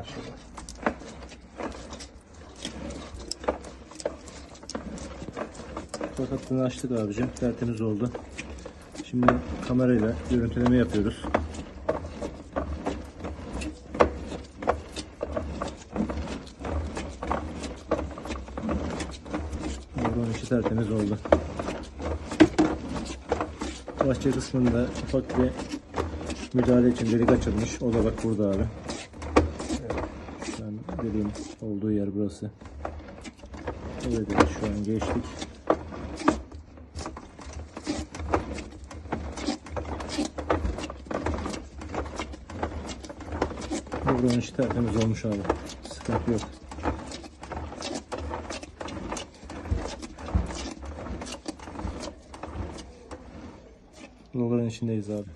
Aşağıda. Fakat açtık abicim. Tertemiz oldu. Şimdi kamerayla görüntüleme yapıyoruz. Buranın içi tertemiz oldu. Bahçe kısmında ufak bir müdahale için delik açılmış. O da bak burada abi. Şu an deliğin olduğu yer burası. Evet şu an geçtik. Buranın içi tertemiz olmuş abi. Sıkıntı yok. Logarın içindeyiz abi.